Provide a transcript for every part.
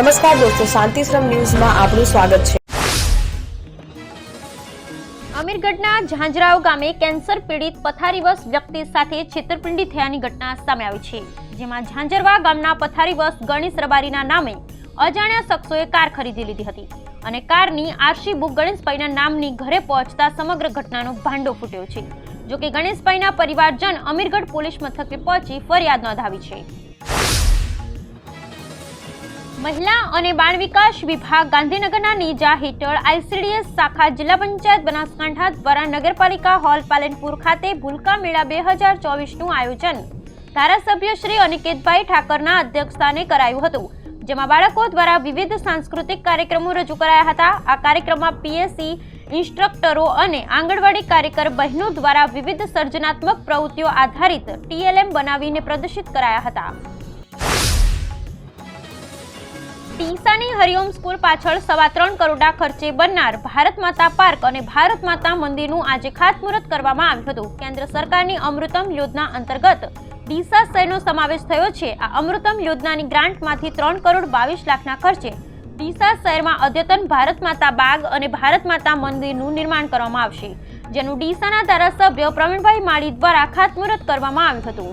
નમસ્કાર દોસ્તો, શાંતિશ્રમ ન્યૂઝમાં આપનું સ્વાગત છે. અમીરગઢના ઝાંઝરાવ ગામે કેન્સર પીડિત પથારીવશ વ્યક્તિ સાથે છેતરપિંડી થયાની ઘટના સામે આવી છે, જેમાં ઝાંઝરવા ગામના પથારીવશ ગણેશ રબારીના નામે અજાણ્યા શખ્સોએ કાર ખરીદી લીધી હતી અને કારની આરસી બુક ગણેશભાઈના નામની ઘરે પહોંચતા સમગ્ર ઘટનાનો ભાંડો ફૂટ્યો છે, જોકે ગણેશભાઈના પરિવારજન અમીરગઢ પોલીસ મથકે પહોંચી ફરિયાદ નોંધાવી છે. મહિલા અને બાળ વિકાસ વિભાગ ગાંધીનગરના નીજા હેઠળ આઈસીડીએસ શાખા જિલ્લા પંચાયત બનાસકાંઠા દ્વારા નગરપાલિકા હોલ પાલનપુર ખાતે ભૂલકા મેળા બે હજાર ચોવીસનું આયોજન. ધારાસભ્ય શ્રી અનિકેતભાઈ ઠાકરના અધ્યક્ષસ્થાને કરાયું હતું, જેમાં બાળકો દ્વારા વિવિધ સાંસ્કૃતિક કાર્યક્રમો રજૂ કરાયા હતા. આ કાર્યક્રમમાં પીએસસી, ઇન્સ્ટ્રક્ટરો અને આંગણવાડી કાર્યકર બહેનો દ્વારા વિવિધ સર્જનાત્મક પ્રવૃત્તિઓ આધારિત ટીએલએમ બનાવીને પ્રદર્શિત કરાયા હતા. ડીસાની હરિઓમ સ્કૂલ પાછળ સવા ત્રણ કરોડના ખર્ચે બનનાર ભારત માતા પાર્ક અને ભારત માતા મંદિરનું આજે ખાતમુહૂર્ત કરવામાં આવ્યું હતું. કેન્દ્ર સરકારની અમૃતમ યોજના અંતર્ગત ડીસા શહેરનો સમાવેશ થયો છે. આ અમૃતમ યોજનાની ગ્રાન્ટમાંથી ત્રણ કરોડ બાવીસ લાખના ખર્ચે ડીસા શહેરમાં અદ્યતન ભારત માતા બાગ અને ભારત માતા મંદિરનું નિર્માણ કરવામાં આવશે. જેનું ડીસાના ધારાસભ્ય પ્રવીણભાઈ માળી દ્વારા ખાતમુહૂર્ત કરવામાં આવ્યું હતું.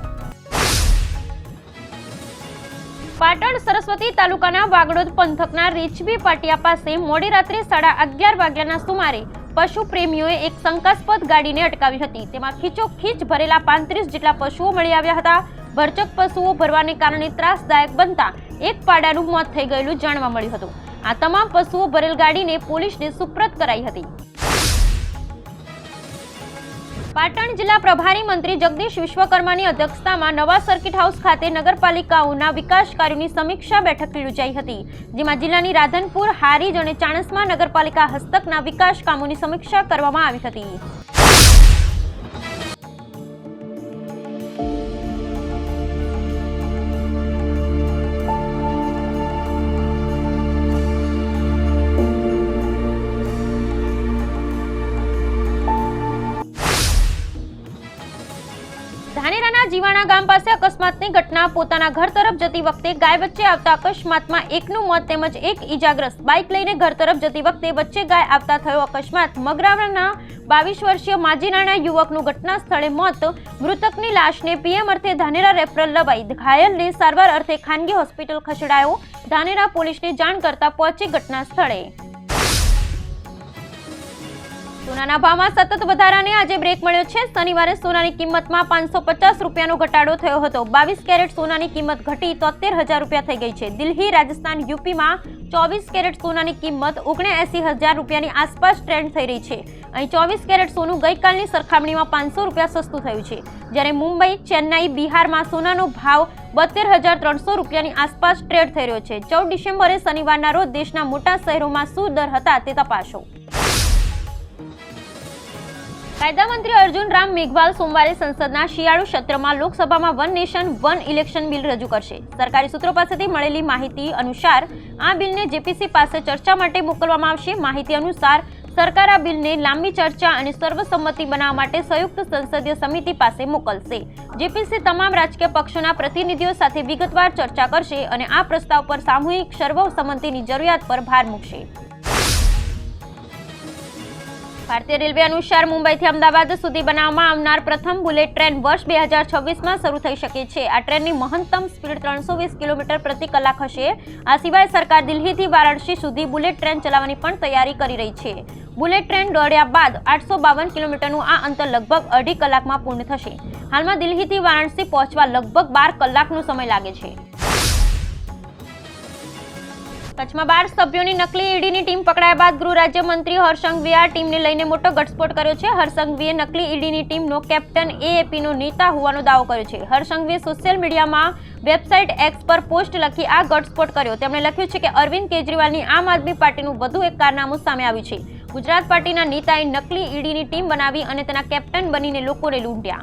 પાટણ સરસ્વતી તાલુકાના વાગડોદ પંથકના રીછબી પાટિયા પાસે મોડી રાત્રે સાડા અગિયાર વાગ્યાના સુમારે પશુ પ્રેમીઓએ એક શંકાસ્પદ ગાડીને અટકાવી હતી. તેમાં ખીચોખીચ ભરેલા પાંત્રીસ જેટલા પશુઓ મળી આવ્યા હતા. ભરચક પશુઓ ભરવાને કારણે ત્રાસદાયક બનતા એક પાડાનું મોત થઈ ગયેલું જાણવા મળ્યું હતું. આ તમામ પશુઓ ભરેલ ગાડીને પોલીસને સુપ્રત કરાઈ હતી. પાટણ જિલ્લા પ્રભારી મંત્રી જગદીશ વિશ્વકર્માની અધ્યક્ષતામાં નવા સર્કિટ હાઉસ ખાતે નગરપાલિકાઓના વિકાસ કાર્યોની સમીક્ષા બેઠક યોજાઈ હતી, જેમાં જિલ્લાની રાધનપુર, હારીજ અને ચાણસ્મા નગરપાલિકા હસ્તકના વિકાસ કામોની સમીક્ષા કરવામાં આવી હતી. જીવાણા ગામ પાસે અકસ્માતની ઘટના. પોતાના ઘર તરફ જતી વખતે ગાય વચ્ચે આવતા અકસ્માતમાં એકનું મોત તેમજ એક ઈજાગ્રસ્ત. બાઇક લઈને ઘર તરફ જતી વખતે વચ્ચે ગાય આવતા થયો અકસ્માત. મગરાવરના બાવીસ વર્ષીય માજીનાના યુવકનું ઘટના સ્થળે મોત. મૃતકની લાશને પીએમ અર્થે ધાનેરા રેફરલ લવાઈ. ઘાયલને સારવાર અર્થે ખાનગી હોસ્પિટલ ખસેડાયો. ધાનેરા પોલીસને જાણ કરતા પહોંચી ઘટના સ્થળે સોનાના ભાવમાં સતત વધારાને આજે બ્રેક મળ્યો છે. શનિવારે સોનાની કિંમતમાં પાંચસો પચાસ રૂપિયાનો ઘટાડો થયો હતો. બાવીસ કેરેટ સોનાની કિંમત ઘટી તોતેર હજાર રૂપિયા થઈ ગઈ છે. દિલ્હી, રાજસ્થાન, યુપીમાં ચોવીસ કેરેટ સોનાની કિંમત ઓગણએસી હજાર રૂપિયાની આસપાસ ટ્રેન્ડ થઈ રહી છે. અહીં ચોવીસ કેરેટ સોનું ગઈકાલની સરખામણીમાં પાંચસો રૂપિયા સસ્તું થયું છે. જ્યારે મુંબઈ, ચેન્નાઈ, બિહારમાં સોનાનો ભાવ બોતેર હજાર ત્રણસો રૂપિયાની આસપાસ ટ્રેડ થઈ રહ્યો છે. ચૌદ ડિસેમ્બરે શનિવારના રોજ દેશના મોટા શહેરોમાં શું દર હતા તે તપાસો. કાયદા મંત્રી અર્જુન રામ મેઘવાલ સોમવારે સંસદના શિયાળુ સત્રમાં લોકસભામાં one nation, one election bill રજૂ કરશે. સરકારી સૂત્રો પાસેથી મળેલી માહિતી અનુસાર આ બિલને જેપીસી પાસે ચર્ચા માટે મોકલવામાં આવશે. માહિતી અનુસાર સરકાર આ બિલને લાંબી ચર્ચા અને સર્વસંમતિ બનાવવા માટે સંયુક્ત સંસદીય સમિતિ પાસે મોકલશે. જેપીસી તમામ રાજકીય પક્ષોના પ્રતિનિધિઓ સાથે વિગતવાર ચર્ચા કરશે અને આ પ્રસ્તાવ પર સામૂહિક સર્વસંમતિની જરૂરિયાત પર ભાર મૂકશે. ભારતીય રેલવે અનુસાર મુંબઈથી અમદાવાદ સુધી બનાવવામાં આવનાર પ્રથમ બુલેટ ટ્રેન વર્ષ બે હજાર છવ્વીસમાં શરૂ થઈ શકે છે. આ ટ્રેનની મહત્તમ સ્પીડ ત્રણસો વીસ કિલોમીટર પ્રતિ કલાક હશે. આ સિવાય સરકાર દિલ્હીથી વારાણસી સુધી બુલેટ ટ્રેન ચલાવવાની પણ તૈયારી કરી રહી છે. બુલેટ ટ્રેન દોડ્યા બાદ આઠસો બાવન કિલોમીટરનું આ અંતર લગભગ અઢી કલાકમાં પૂર્ણ થશે. હાલમાં દિલ્હીથી વારાણસી પહોંચવા લગભગ બાર કલાકનો સમય લાગે છે. કચ્છમાં બાર સભ્યોની નકલી ઈડીની ટીમ પકડાયા બાદ ગૃહ રાજ્યમંત્રી હર્ષંઘવીએ આ ટીમને લઈને મોટો ઘટસ્ફોટ કર્યો છે. હર્ષંઘવીએ નકલી ઈડીની ટીમનો કેપ્ટન એએપીનો નેતા હોવાનો દાવો કર્યો છે. હર્ષંઘવીએ સોશિયલ મીડિયામાં વેબસાઇટ એક્સ પર પોસ્ટ લખી આ ઘટસ્ફોટ કર્યો. તેમણે લખ્યું છે કે અરવિંદ કેજરીવાલની આમ આદમી પાર્ટીનું વધુ એક કારનામું સામે આવ્યું છે. ગુજરાત પાર્ટીના નેતાએ નકલી ઈડીની ટીમ બનાવી અને તેના કેપ્ટન બનીને લોકોને લૂંટ્યા.